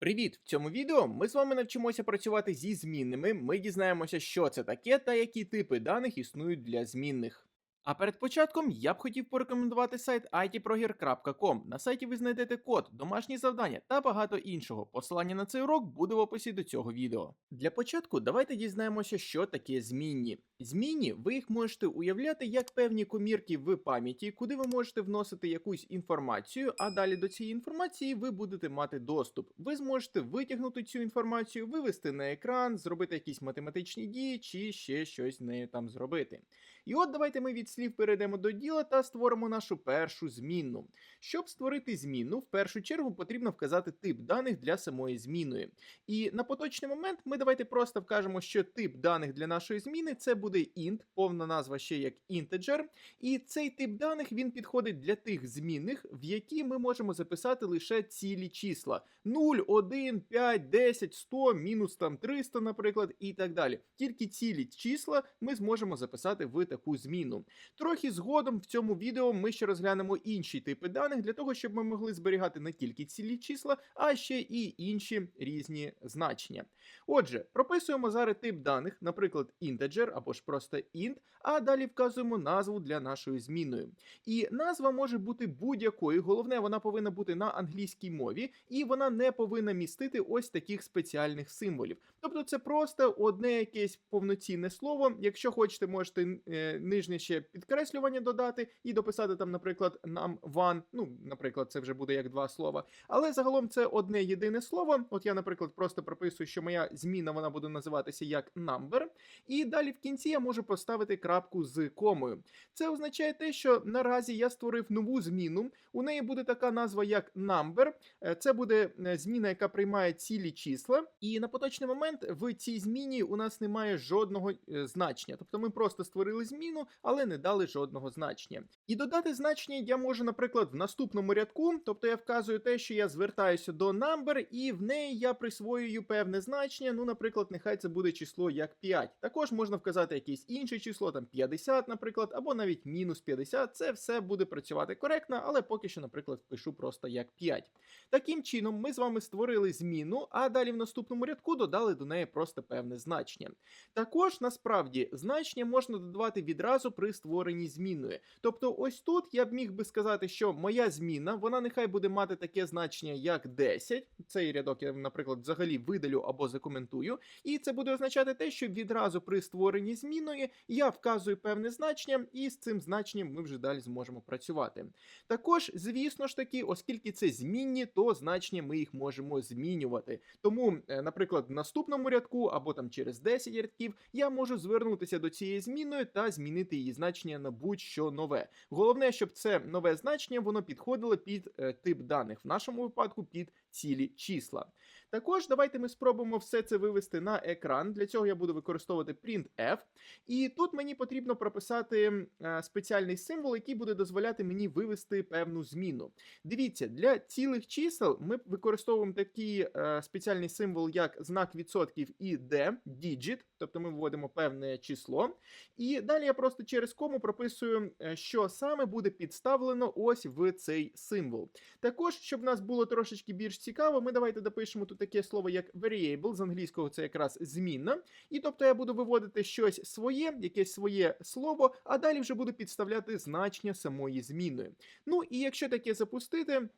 Привіт! В цьому відео ми з вами навчимося працювати зі змінними. Ми дізнаємося, що це таке та які типи даних існують для змінних. А перед початком я б хотів порекомендувати сайт itproger.com. На сайті ви знайдете код, домашні завдання та багато іншого. Посилання на цей урок буде в описі до цього відео. Для початку давайте дізнаємося, що таке змінні. Змінні ви їх можете уявляти як певні комірки в пам'яті, куди ви можете вносити якусь інформацію, а далі до цієї інформації ви будете мати доступ. Ви зможете витягнути цю інформацію, вивести на екран, зробити якісь математичні дії чи ще щось нею там зробити. І от давайте ми від слів перейдемо до діла та створимо нашу першу змінну. Щоб створити змінну, в першу чергу потрібно вказати тип даних для самої змінної. І на поточний момент ми давайте просто вкажемо, що тип даних для нашої зміни це буде int, повна назва ще як integer. І цей тип даних він підходить для тих змінних, в які ми можемо записати лише цілі числа: 0, 1, 5, 10, 100, мінус там 300, наприклад, і так далі. Тільки цілі числа ми зможемо записати в таку зміну. Трохи згодом в цьому відео ми ще розглянемо інші типи даних для того, щоб ми могли зберігати не тільки цілі числа, а ще і інші різні значення. Отже, прописуємо зараз тип даних, наприклад, integer або ж просто int, а далі вказуємо назву для нашої змінної. І назва може бути будь-якою. Головне, вона повинна бути на англійській мові, і вона не повинна містити ось таких спеціальних символів. Тобто, це просто одне якесь повноцінне слово. Якщо хочете, можете е, нижнє ще підкреслювання додати і дописати там, наприклад, нам one. Ну, наприклад, це вже буде як два слова. Але загалом це одне єдине слово. От я, наприклад, просто прописую, що моя зміна вона буде називатися як number. І далі в кінці я можу поставити крапку з комою. Це означає те, що наразі я створив нову зміну. У неї буде така назва, як number. Е, Це буде е, зміна, яка приймає цілі числа. І на поточний момент в цій зміні у нас немає жодного е, значення. Тобто ми просто створили зміну, але не дали жодного значення. І додати значення я можу, наприклад, в наступному рядку. Тобто я вказую те, що я звертаюся до number, і в неї я присвоюю певне значення. Ну, наприклад, нехай це буде число як 5. Також можна вказати якесь інше число, там 50, наприклад, або навіть мінус 50. Це все буде працювати коректно, але поки що, наприклад, впишу просто як 5. Таким чином, ми з вами створили зміну, а далі в наступному рядку додали до неї просто певне значення. Також насправді значення можна додавати відразу при створенні змінної. Тобто, ось тут я б міг би сказати, що моя зміна, вона нехай буде мати таке значення, як 10. Цей рядок я, наприклад, взагалі видалю або закоментую. І це буде означати те, що відразу при створенні зміної я вказую певне значення, і з цим значенням ми вже далі зможемо працювати. Також, звісно ж таки, оскільки це змінні, то значення ми їх можемо змінювати. Тому, е, наприклад, в наступному рядку або там через 10 рядків я можу звернутися до цієї змінної та змінити її значення на будь-що нове. Головне, щоб це нове значення воно підходило під е, тип даних, в нашому випадку під цілі числа. Також давайте ми спробуємо все це вивести на екран. Для цього я буду використовувати printf. І тут мені потрібно прописати е, спеціальний символ, який буде дозволяти мені вивести певну зміну. Дивіться, для цілих чисел ми використовуємо такий е, спеціальний символ, як знак відсотків і D, digit, тобто ми вводимо певне число. І далі я просто через кому прописую, е, що саме буде підставлено ось в цей символ. Також, щоб нас було трошечки більш цікаво, ми давайте допишемо тут таке слово як variable, з англійського це якраз змінна. І тобто я буду виводити щось своє, якесь своє слово, а далі вже буду підставляти значення самої зміни. Ну і якщо таке запустити.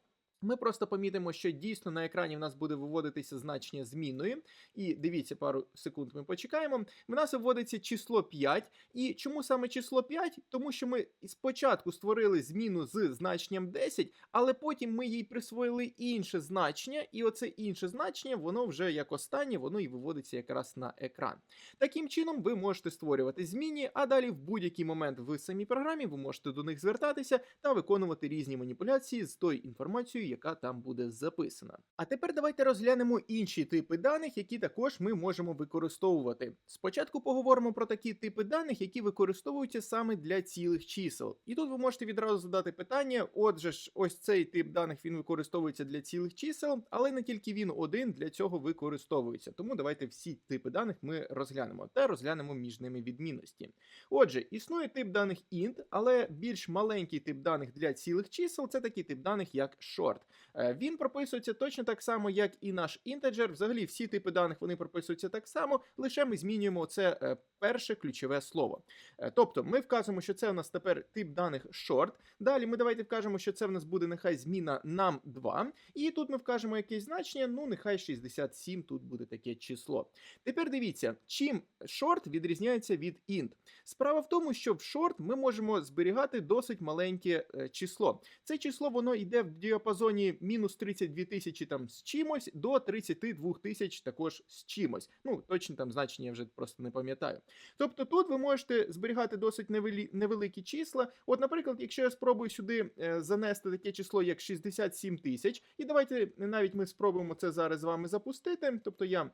Ми просто помітимо, що дійсно на екрані в нас буде виводитися значення змінної. І дивіться, пару секунд ми почекаємо. В нас виводиться число 5. І чому саме число 5? Тому що ми спочатку створили зміну з значенням 10, але потім ми їй присвоїли інше значення, і оце інше значення, воно вже як останнє, воно і виводиться якраз на екран. Таким чином, ви можете створювати зміни, а далі в будь-який момент в самій програмі ви можете до них звертатися та виконувати різні маніпуляції з тою інформацією, яка там буде записана. А тепер давайте розглянемо інші типи даних, які також ми можемо використовувати. Спочатку поговоримо про такі типи даних, які використовуються саме для цілих чисел. І тут ви можете відразу задати питання: отже ж, ось цей тип даних він використовується для цілих чисел, але не тільки він один для цього використовується. Тому давайте всі типи даних ми розглянемо та розглянемо між ними відмінності. Отже, існує тип даних int, але більш маленький тип даних для цілих чисел це такий тип даних, як short. Е, Він прописується точно так само, як і наш інтеджер. Взагалі, всі типи даних вони прописуються так само, лише ми змінюємо це е, перше ключове слово. Е, Тобто ми вказуємо, що це у нас тепер тип даних short. Далі ми давайте вкажемо, що це в нас буде нехай зміна нам 2. І тут ми вкажемо якесь значення, ну нехай 67, тут буде таке число. Тепер дивіться, чим short відрізняється від int. Справа в тому, що в short ми можемо зберігати досить маленьке число. Це число воно йде в діапазоні мінус 32 тисячі там з чимось до 32 тисяч також з чимось. Ну, точно там значення я вже просто не пам'ятаю. Тобто тут ви можете зберігати досить невелі, невеликі числа. От, наприклад, якщо я спробую сюди е, занести таке число, як 67 тисяч, і давайте навіть ми спробуємо це зараз з вами запустити. Тобто я.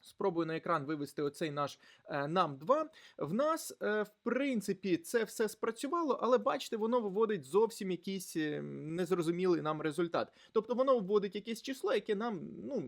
Спробую на екран вивести оцей наш е, нам 2. В нас, е, в принципі, це все спрацювало, але бачите, воно виводить зовсім якийсь е, незрозумілий нам результат. Тобто воно вводить якесь число, яке нам ну,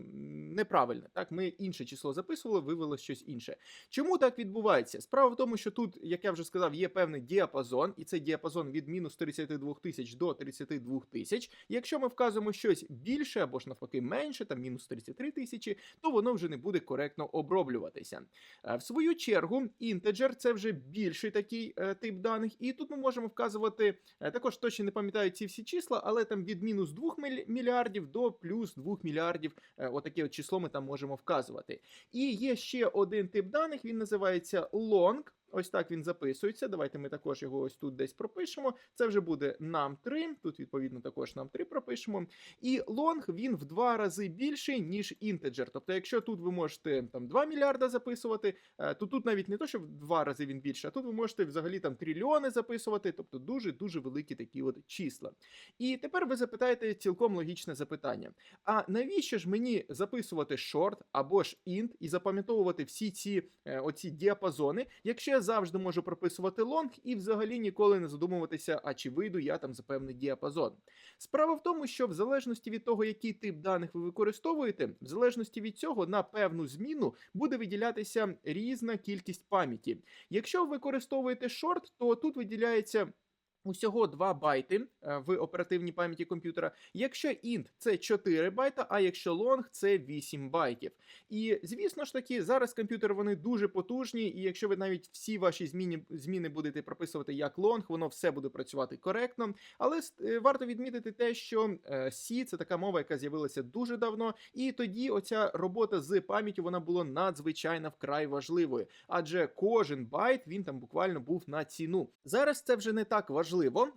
неправильне. Так, ми інше число записували, вивело щось інше. Чому так відбувається? Справа в тому, що тут, як я вже сказав, є певний діапазон, і цей діапазон від мінус 32 тисяч до 32 тисяч. Якщо ми вказуємо щось більше або ж навпаки менше, там мінус 33 тисячі, то воно вже не буде коректно оброблюватися. Е, В свою чергу, інтеджер це вже більший такий е, тип даних, і тут ми можемо вказувати е, також точно не пам'ятаю ці всі числа, але там від мінус 2 мільярдів до плюс 2 мільярдів. Отаке от число ми там можемо вказувати. І є ще один тип даних, він називається long. Ось так він записується. Давайте ми також його ось тут десь пропишемо. Це вже буде нам 3. Тут, відповідно, також нам 3 пропишемо. І long він в два рази більший, ніж інтеджер. Тобто, якщо тут ви можете там 2 мільярда записувати, е, то тут навіть не то, що в два рази він більше, а тут ви можете взагалі там трильйони записувати, тобто дуже-дуже великі такі от числа. І тепер ви запитаєте цілком логічне запитання: а навіщо ж мені записувати short або ж int і запам'ятовувати всі ці е, оці діапазони, якщо я завжди можу прописувати лонг і взагалі ніколи не задумуватися, а чи вийду я там за певний діапазон. Справа в тому, що в залежності від того, який тип даних ви використовуєте, в залежності від цього на певну зміну буде виділятися різна кількість пам'яті. Якщо ви використовуєте шорт, то тут виділяється. Усього 2 байти е, в оперативній пам'яті комп'ютера. Якщо int це 4 байта, а якщо long це 8 байтів. І звісно ж таки, зараз комп'ютери вони дуже потужні, і якщо ви навіть всі ваші зміни, зміни будете прописувати як long, воно все буде працювати коректно. Але е, варто відмітити те, що е, C це така мова, яка з'явилася дуже давно, і тоді оця робота з пам'яттю вона була надзвичайно вкрай важливою, адже кожен байт він там буквально був на ціну. Зараз це вже не так важливо,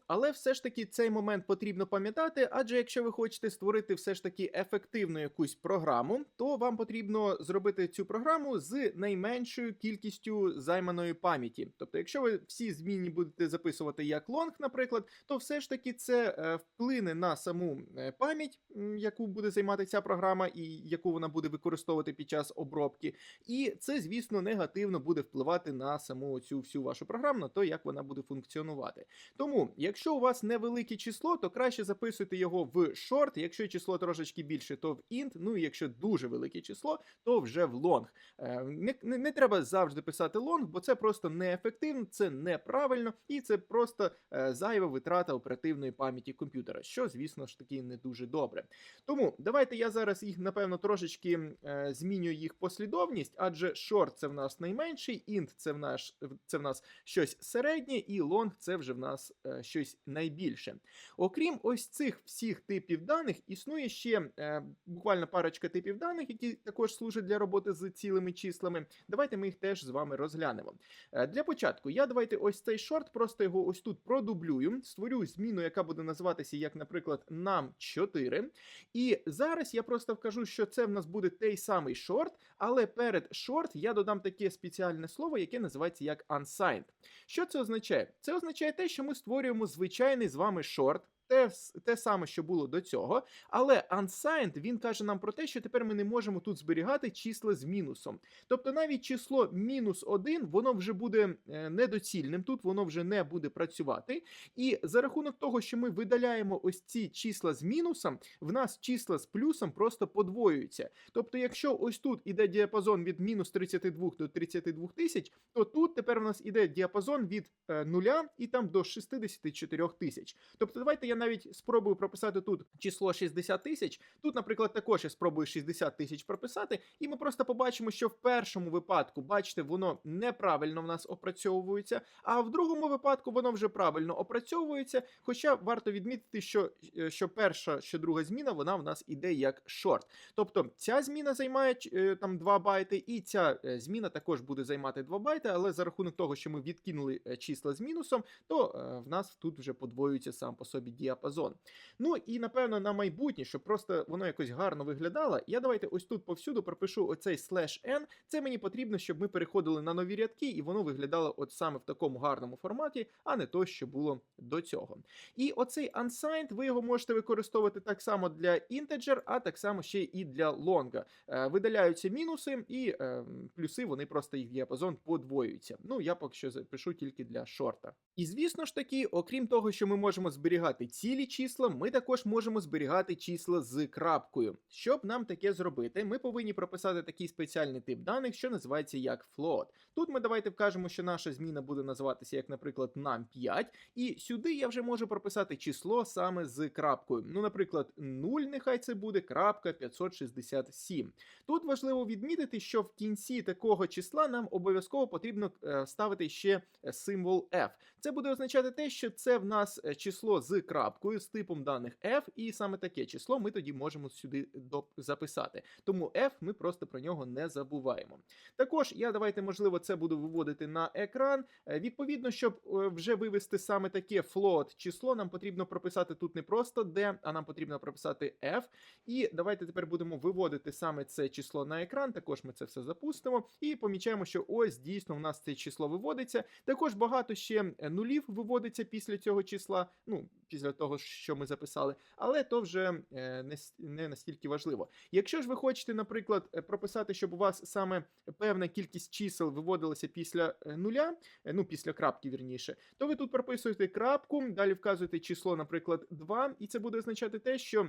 але все ж таки цей момент потрібно пам'ятати, адже якщо ви хочете створити все ж таки ефективну якусь програму, то вам потрібно зробити цю програму з найменшою кількістю займаної пам'яті. Тобто, якщо ви всі зміни будете записувати як long, наприклад, то все ж таки це е, вплине на саму е, пам'ять, яку буде займати ця програма, і яку вона буде використовувати під час обробки. І це, звісно, негативно буде впливати на саму цю всю вашу програму, на те, як вона буде функціонувати. Тому, якщо у вас невелике число, то краще записуйте його в short. Якщо число трошечки більше, то в int. Ну і якщо дуже велике число, то вже в long. Е, Не, не, не треба завжди писати long, бо це просто неефективно, це неправильно і це просто е, зайва витрата оперативної пам'яті комп'ютера, що, звісно ж таки, не дуже добре. Тому давайте я зараз їх, напевно, трошечки е, зміню їх послідовність, адже short це в нас найменший, int це в наш це в нас щось середнє, і long це вже в нас щось найбільше. Окрім ось цих всіх типів даних, існує ще е, буквально парочка типів даних, які також служать для роботи з цілими числами. Давайте ми їх теж з вами розглянемо. Е, для початку я давайте ось цей шорт, просто його ось тут продублюю, створю зміну, яка буде називатися, як, наприклад, нам 4. І зараз я просто вкажу, що це в нас буде той самий шорт, але перед short я додам таке спеціальне слово, яке називається як unsigned. Що це означає? Це означає те, що ми створюємо звичайний з вами шорт. Те, те саме, що було до цього, але unsigned, він каже нам про те, що тепер ми не можемо тут зберігати числа з мінусом. Тобто навіть число мінус 1, воно вже буде е, недоцільним, тут воно вже не буде працювати. І за рахунок того, що ми видаляємо ось ці числа з мінусом, в нас числа з плюсом просто подвоюються. Тобто, якщо ось тут іде діапазон від мінус 32 до 32 тисяч, то тут тепер у нас іде діапазон від е, 0 і там до 64 тисяч. Тобто, давайте я навіть спробую прописати тут число 60 тисяч, тут, наприклад, також я спробую 60 тисяч прописати, і ми просто побачимо, що в першому випадку, бачите, воно неправильно в нас опрацьовується, а в другому випадку воно вже правильно опрацьовується. Хоча варто відмітити, що, е, що перша, що друга зміна, вона в нас іде як шорт. Тобто ця зміна займає е, там 2 байти, і ця е, зміна також буде займати 2 байти, але за рахунок того, що ми відкинули числа з мінусом, то в нас тут вже подвоюється сам по собі діапазон. Ну і напевно на майбутнє, щоб просто воно якось гарно виглядало, я давайте ось тут повсюду пропишу оцей слеш n. Це мені потрібно, щоб ми переходили на нові рядки, і воно виглядало от саме в такому гарному форматі, а не то, що було до цього. І оцей unsigned, ви його можете використовувати так само для integer, а так само ще і для longa. Е, Видаляються мінуси, і е, плюси вони просто їх діапазон подвоюються. Ну я поки що запишу тільки для шорта. І звісно ж таки, окрім того, що ми можемо зберігати цілі числа, ми також можемо зберігати числа з крапкою. Щоб нам таке зробити, ми повинні прописати такий спеціальний тип даних, що називається як float. Тут ми давайте вкажемо, що наша зміна буде називатися, як, наприклад, num5, і сюди я вже можу прописати число саме з крапкою. Ну, наприклад, 0, нехай це буде крапка 567. Тут важливо відмітити, що в кінці такого числа нам обов'язково потрібно е, ставити ще е, символ f. Це буде означати те, що це в нас е, число з крапкою, з типом даних f, і саме таке число ми тоді можемо сюди записати. Тому f ми просто про нього не забуваємо. Також я давайте, можливо, це буду виводити на екран. Е, Відповідно, щоб е, вже вивести саме таке float число, нам потрібно прописати тут не просто d, а нам потрібно прописати f. І давайте тепер будемо виводити саме це число на екран. Також ми це все запустимо і помічаємо, що ось дійсно в нас це число виводиться. Також багато ще е, нулів виводиться після цього числа. Ну, після того, що ми записали, але то вже е, не, настільки важливо. Якщо ж ви хочете, наприклад, е, прописати, щоб у вас саме певна кількість чисел виводилася після е, нуля, ну після крапки вірніше, то ви тут прописуєте крапку, далі вказуєте число, наприклад, 2, і це буде означати те, що.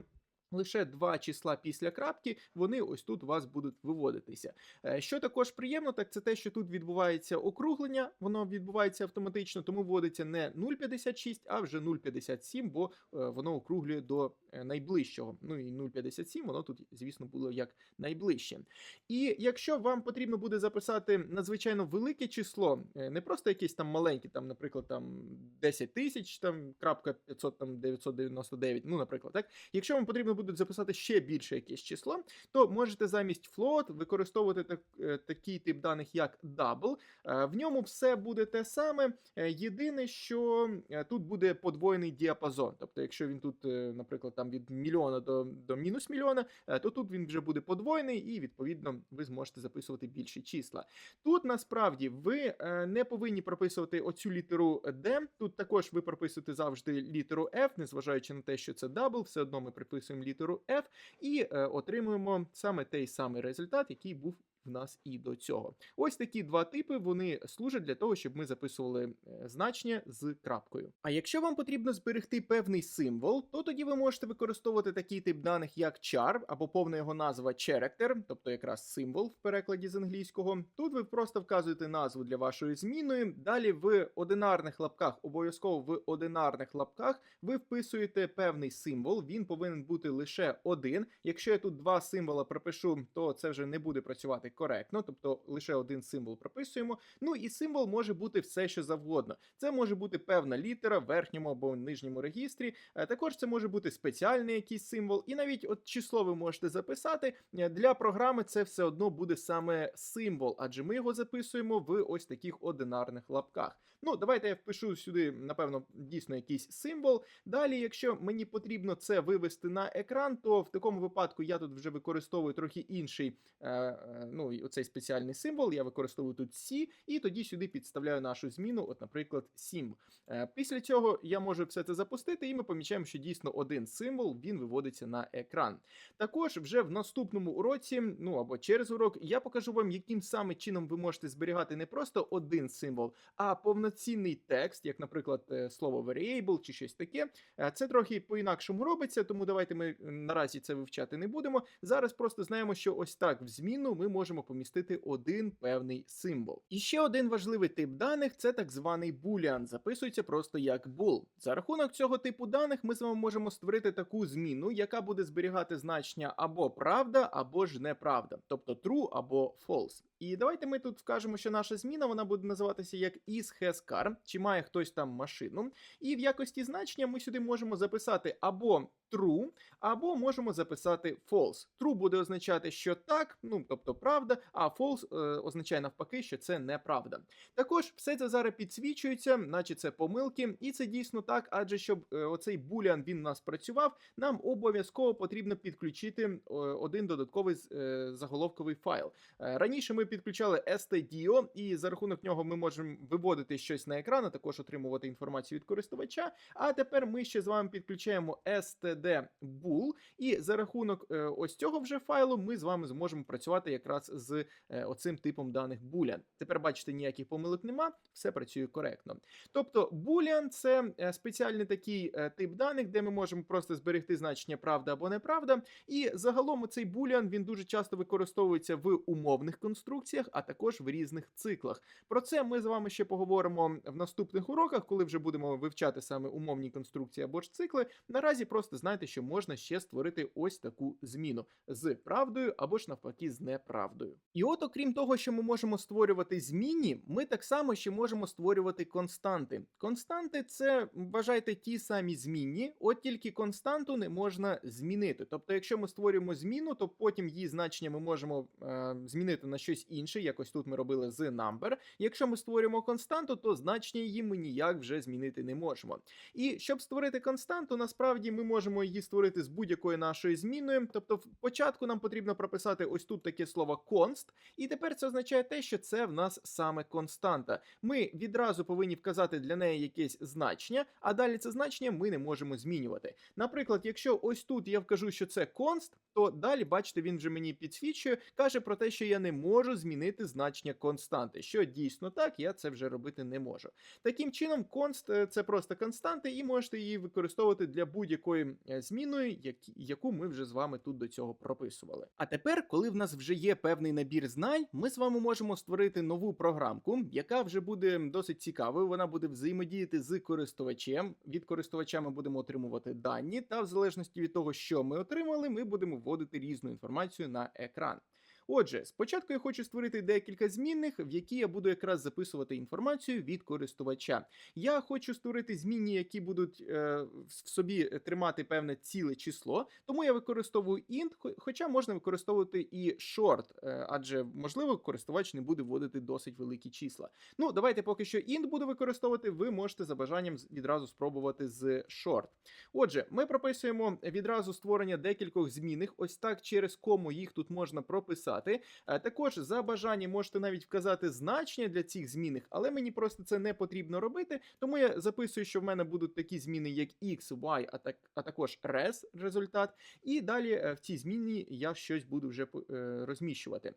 Лише два числа після крапки, вони ось тут у вас будуть виводитися. Е, Що також приємно, так це те, що тут відбувається округлення, воно відбувається автоматично, тому вводиться не 0,56, а вже 0,57, бо е, воно округлює до е, найближчого. Ну і 0,57, воно тут, звісно, було як найближче. І якщо вам потрібно буде записати надзвичайно велике число, не просто якесь там маленьке, там, наприклад, там 10 тисяч, там крапка 500, там 999, ну, наприклад, так. Якщо вам потрібно буде записати ще більше якесь число, то можете замість float використовувати так, е, такий тип даних, як double. Е, В ньому все буде те саме. Е, Єдине, що тут буде подвоєний діапазон. Тобто, якщо він тут, наприклад, там від мільйона до, до мінус мільйона, то тут він вже буде подвоєний, і відповідно ви зможете записувати більші числа. Тут насправді ви не повинні прописувати оцю літеру D. Тут також ви прописуєте завжди літеру F, незважаючи на те, що це double, все одно ми приписуємо літеру F і е, отримуємо саме той самий результат, який був в нас і до цього. Ось такі два типи вони служать для того, щоб ми записували е, значення з крапкою. А якщо вам потрібно зберегти певний символ, то тоді ви можете використовувати такий тип даних, як char, або повна його назва character, тобто якраз символ в перекладі з англійського. Тут ви просто вказуєте назву для вашої зміни. Далі в одинарних лапках, обов'язково в одинарних лапках, ви вписуєте певний символ. Він повинен бути лише один. Якщо я тут два символа пропишу, то це вже не буде працювати коректно, тобто лише один символ прописуємо. Ну і символ може бути все, що завгодно. Це може бути певна літера в верхньому або нижньому регістрі. Е, Також це може бути спеціальний якийсь символ, і навіть от число ви можете записати. Е, Для програми це все одно буде саме символ, адже ми його записуємо в ось таких одинарних лапках. Ну, давайте я впишу сюди, напевно, дійсно якийсь символ. Далі, якщо мені потрібно це вивести на екран, то в такому випадку я тут вже використовую трохи інший, е, е, ну, оцей спеціальний символ. Я використовую тут C, і тоді сюди підставляю нашу зміну, от, наприклад, sim. Е, Після цього я можу все це запустити, і ми помічаємо, що дійсно один символ він виводиться на екран. Також вже в наступному уроці, ну або через урок, я покажу вам, яким саме чином ви можете зберігати не просто один символ, а повноцінний текст, як, наприклад, е, слово variable чи щось таке. Е, Це трохи по-інакшому робиться, тому давайте ми наразі це вивчати не будемо. Зараз просто знаємо, що ось так в зміну ми можемо. Можемо помістити один певний символ. І ще один важливий тип даних це так званий boolean, записується просто як bool. За рахунок цього типу даних ми з вами можемо створити таку зміну, яка буде зберігати значення або правда, або ж неправда, тобто true або false. І давайте ми тут вкажемо, що наша зміна вона буде називатися як is has car, чи має хтось там машину. І в якості значення ми сюди можемо записати або true, або можемо записати false. True буде означати, що так, ну тобто правда, а false е, означає навпаки, що це неправда. Також все це зараз підсвічується, наче це помилки, і це дійсно так, адже щоб е, оцей булян він у нас працював, нам обов'язково потрібно підключити е, один додатковий е, заголовковий файл. Е, Раніше ми підключали stdio, і за рахунок нього ми можемо виводити щось на екран, а також отримувати інформацію від користувача. А тепер ми ще з вами підключаємо std-bool, і за рахунок е, ось цього вже файлу ми з вами зможемо працювати якраз з е, оцим типом даних boolean. Тепер бачите, ніяких помилок нема, все працює коректно. Тобто boolean – це е, спеціальний такий тип даних, де ми можемо просто зберегти значення правда або неправда. І загалом цей boolean він дуже часто використовується в умовних конструкціях, а також в різних циклах. Про це ми з вами ще поговоримо в наступних уроках, коли вже будемо вивчати саме умовні конструкції або ж цикли. Наразі просто знайте, що можна ще створити ось таку зміну з правдою або ж навпаки з неправдою. І от, окрім того, що ми можемо створювати змінні, ми так само ще можемо створювати константи. Константи це вважайте ті самі змінні, от тільки константу не можна змінити. Тобто, якщо ми створюємо зміну, то потім її значення ми можемо е, змінити на щось інше. Якось тут ми робили з number. Якщо ми створюємо константу, то значення її ми ніяк вже змінити не можемо. І щоб створити константу, насправді ми можемо її створити з будь-якою нашою зміною. Тобто, в початку нам потрібно прописати ось тут таке слово const, і тепер це означає те, що це в нас саме константа. Ми відразу повинні вказати для неї якесь значення, а далі це значення ми не можемо змінювати. Наприклад, якщо ось тут я вкажу, що це const, то далі, бачите, він вже мені підсвічує, каже про те, що я не можу змінити значення константи. Що дійсно так, я це вже робити не можу. Таким чином, const е, це просто константи, і можете її використовувати для будь-якої е, зміни, яку ми вже з вами тут до цього прописували. А тепер, коли в нас вже є певний набір знань, ми з вами можемо створити нову програмку, яка вже буде досить цікавою. Вона буде взаємодіяти з користувачем. Від користувача ми будемо отримувати дані, та в залежності від того, що ми отримали, ми будемо вводити різну інформацію на екран. Отже, спочатку я хочу створити декілька змінних, в які я буду якраз записувати інформацію від користувача. Я хочу створити змінні, які будуть е, в собі тримати певне ціле число, тому я використовую int, хоча можна використовувати і short, е, адже можливо користувач не буде вводити досить великі числа. Ну, давайте поки що int буду використовувати. Ви можете за бажанням відразу спробувати з short. Отже, ми прописуємо відразу створення декількох змінних. Ось так через кому їх тут можна прописати. Е, Також за бажанням можете навіть вказати значення для цих змінних, але мені просто це не потрібно робити. Тому я записую, що в мене будуть такі зміни, як x, y, а, так, а також res результат. І далі е, в цій зміні я щось буду вже е, розміщувати.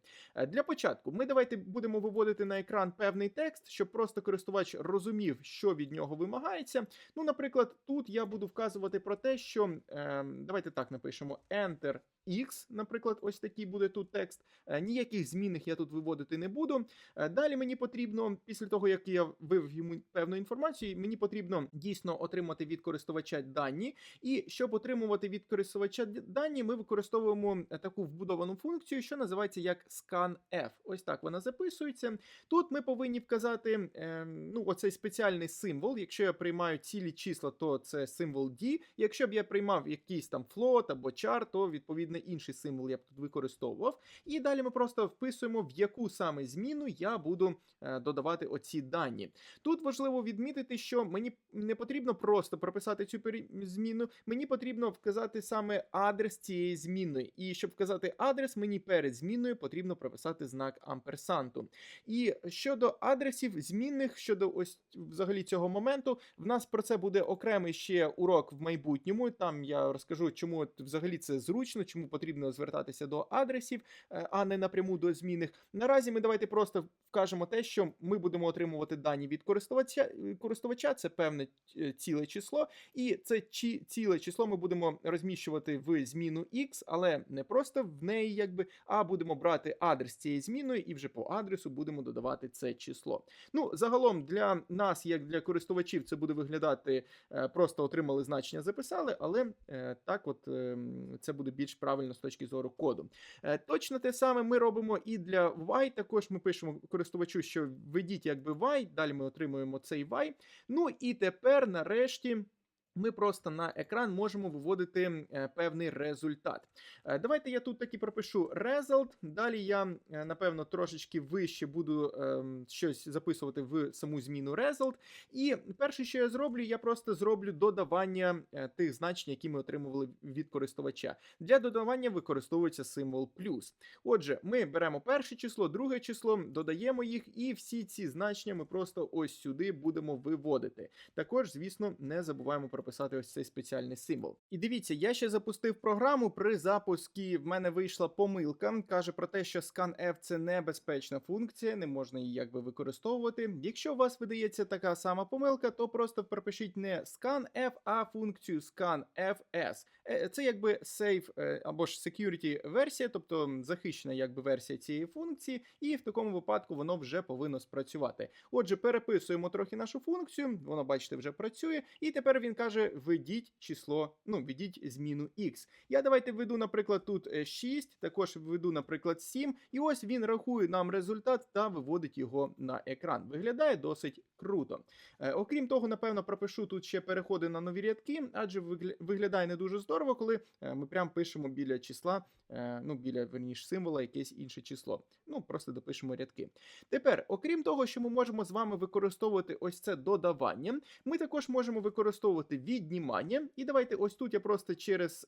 Для початку ми давайте будемо виводити на екран певний текст, щоб просто користувач розумів, що від нього вимагається. Ну, наприклад, тут я буду вказувати про те, що е, давайте так напишемо Enter X, наприклад, ось такий буде тут текст. Е, Ніяких змінних я тут виводити не буду. Е, Далі мені потрібно, після того як я вивів йому певну інформацію, мені потрібно дійсно отримати від користувача дані. І щоб отримувати від користувача дані, ми використовуємо е, таку вбудовану функцію, що називається як scanf. Ось так вона записується. Тут ми повинні вказати е, ну, оцей спеціальний символ. Якщо я приймаю цілі числа, то це символ D. Якщо б я приймав якийсь там float або char, то відповідно інший символ я б тут використовував. І далі ми просто вписуємо, в яку саме зміну я буду е, додавати оці дані. Тут важливо відмітити, що мені не потрібно просто прописати цю зміну, мені потрібно вказати саме адрес цієї зміни. І щоб вказати адрес, мені перед зміною потрібно прописати знак амперсанту. І щодо адресів змінних, щодо ось взагалі цього моменту, в нас про це буде окремий ще урок в майбутньому. Там я розкажу, чому взагалі це зручно, чому потрібно звертатися до адресів. А не напряму до змінних. Наразі ми давайте просто вкажемо те, що ми будемо отримувати дані від користувача, е, користувача це певне е, ціле число, і це ціле число ми будемо розміщувати в зміну x, але не просто в неї, якби, а будемо брати адрес цієї змінної і вже по адресу будемо додавати це число. Ну, загалом для нас, як для користувачів, це буде виглядати е, просто отримали значення, записали, але так, от е, це буде більш правильно з точки зору коду. Точно те саме ми робимо і для y. Також ми пишемо користувачу, що введіть якби y, далі ми отримуємо цей y. Ну і тепер, нарешті. Ми просто на екран можемо виводити е, певний результат. Е, Давайте я тут таки пропишу result. Далі я, е, напевно, трошечки вище буду ем, щось записувати в саму зміну result. І перше, що я зроблю, я просто зроблю додавання тих значень, які ми отримували від користувача. Для додавання використовується символ плюс. Отже, ми беремо перше число, друге число, додаємо їх, і всі ці значення ми просто ось сюди будемо виводити. Також, звісно, не забуваємо прописати ось цей спеціальний символ. І дивіться, я ще запустив програму. При запуску в мене вийшла помилка. каже про те, що scanf це небезпечна функція, не можна її якби використовувати. Якщо у вас видається така сама помилка, то просто пропишіть не scanf, а функцію scanfs. Е, Це якби safe е, або ж security версія, тобто захищена якби версія цієї функції, і в такому випадку воно вже повинно спрацювати. Отже, переписуємо трохи нашу функцію, воно, бачите, вже працює. І тепер він каже: введіть число, ну, введіть зміну x. Я давайте введу, наприклад, тут е, 6, також введу, наприклад, 7, і ось він рахує нам результат та виводить його на екран. Виглядає досить круто. Е, окрім того, напевно, пропишу тут ще переходи на нові рядки, адже виглядає не дуже здорово, коли е, ми прям пишемо біля числа, е, ну, біля верніше символа якесь інше число. Ну, просто допишемо рядки. Тепер, окрім того, що ми можемо з вами використовувати ось це додавання, ми також можемо використовувати віднімання. І давайте ось тут я просто через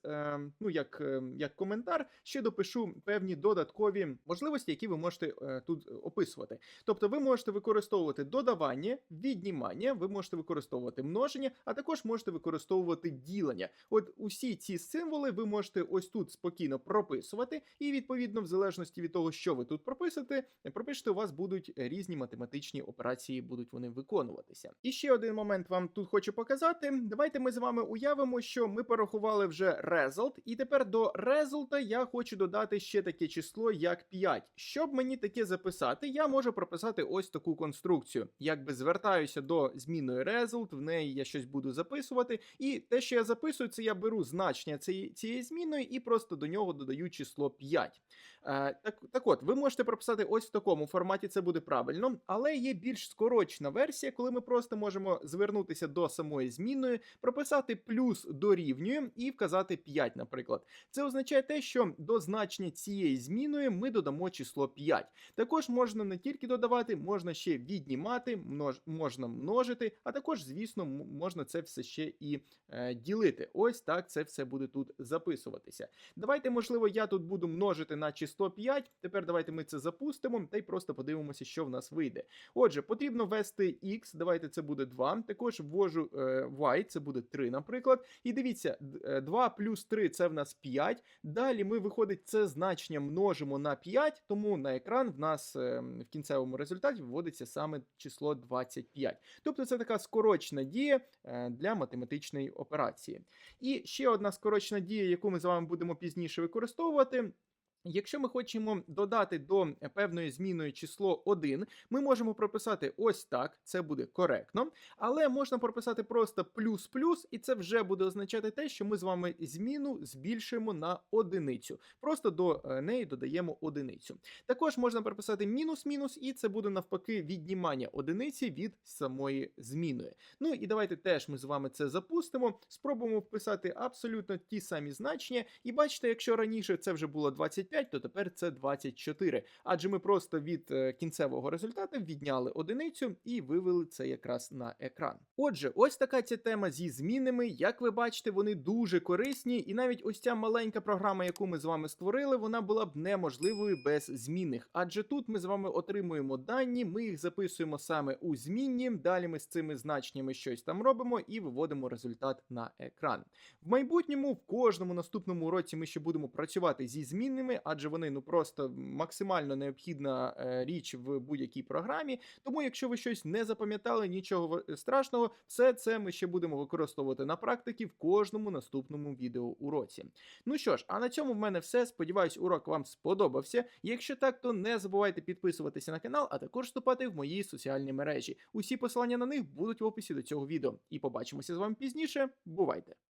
ну як, як коментар ще допишу певні додаткові можливості, які ви можете тут описувати. Тобто ви можете використовувати додавання, віднімання, ви можете використовувати множення, а також можете використовувати ділення. От усі ці символи ви можете ось тут спокійно прописувати, і відповідно, в залежності від того, що ви тут прописуєте, пропишете, у вас будуть різні математичні операції, будуть вони виконуватися. І ще один момент вам тут хочу показати. Давайте ми з вами уявимо, що ми порахували вже result, і тепер до результата я хочу додати ще таке число, як 5. Щоб мені таке записати, я можу прописати ось таку конструкцію. як Якби звертаюся до змінної result, в неї я щось буду записувати, і те, що я записую, це я беру значення цієї, змінної і просто до нього додаю число 5. Е, так, так от, ви можете прописати ось в такому форматі, це буде правильно, але є більш скорочена версія, коли ми просто можемо звернутися до самої змінної, прописати плюс дорівнює і вказати 5, наприклад. Це означає те, що до значення цієї зміної ми додамо число 5. Також можна не тільки додавати, можна ще віднімати, множ, можна множити, а також, звісно, можна це все ще і е, ділити. Ось так це все буде тут записуватися. Давайте, можливо, я тут буду множити на число 5. Тепер давайте ми це запустимо та й просто подивимося, що в нас вийде. Отже, потрібно ввести x, давайте це буде 2. Також ввожу е, y, це буде 3, наприклад. І дивіться, е, 2 плюс 3 це в нас 5. Далі ми виходить це значення множимо на 5, тому на екран в нас е, в кінцевому результаті виводиться саме число 25. Тобто це така скорочена дія е, для математичної операції. І ще одна скорочена дія, яку ми з вами будемо пізніше використовувати. Якщо ми хочемо додати до е, певної змінної число 1, ми можемо прописати ось так, це буде коректно, але можна прописати просто плюс-плюс, і це вже буде означати те, що ми з вами зміну збільшуємо на одиницю. Просто до е, неї додаємо одиницю. Також можна прописати мінус-мінус, і це буде навпаки віднімання одиниці від самої зміної. Ну і давайте теж ми з вами це запустимо, спробуємо вписати абсолютно ті самі значення. І бачите, якщо раніше це вже було 25, то тепер це 24. Адже ми просто від е, кінцевого результату відняли одиницю і вивели це якраз на екран. Отже, ось така ця тема зі змінними. Як ви бачите, вони дуже корисні, і навіть ось ця маленька програма, яку ми з вами створили, вона була б неможливою без змінних. Адже тут ми з вами отримуємо дані, ми їх записуємо саме у змінні. Далі ми з цими значеннями щось там робимо і виводимо результат на екран. В майбутньому, в кожному наступному уроці ми ще будемо працювати зі змінними, адже вони ну просто максимально необхідна е, річ в будь-якій програмі. Тому, якщо ви щось не запам'ятали, нічого страшного, все це ми ще будемо використовувати на практиці в кожному наступному відеоуроці. Ну що ж, а на цьому в мене все. Сподіваюсь, урок вам сподобався. Якщо так, то не забувайте підписуватися на канал, а також вступати в мої соціальні мережі. Усі посилання на них будуть в описі до цього відео. І побачимося з вами пізніше. Бувайте!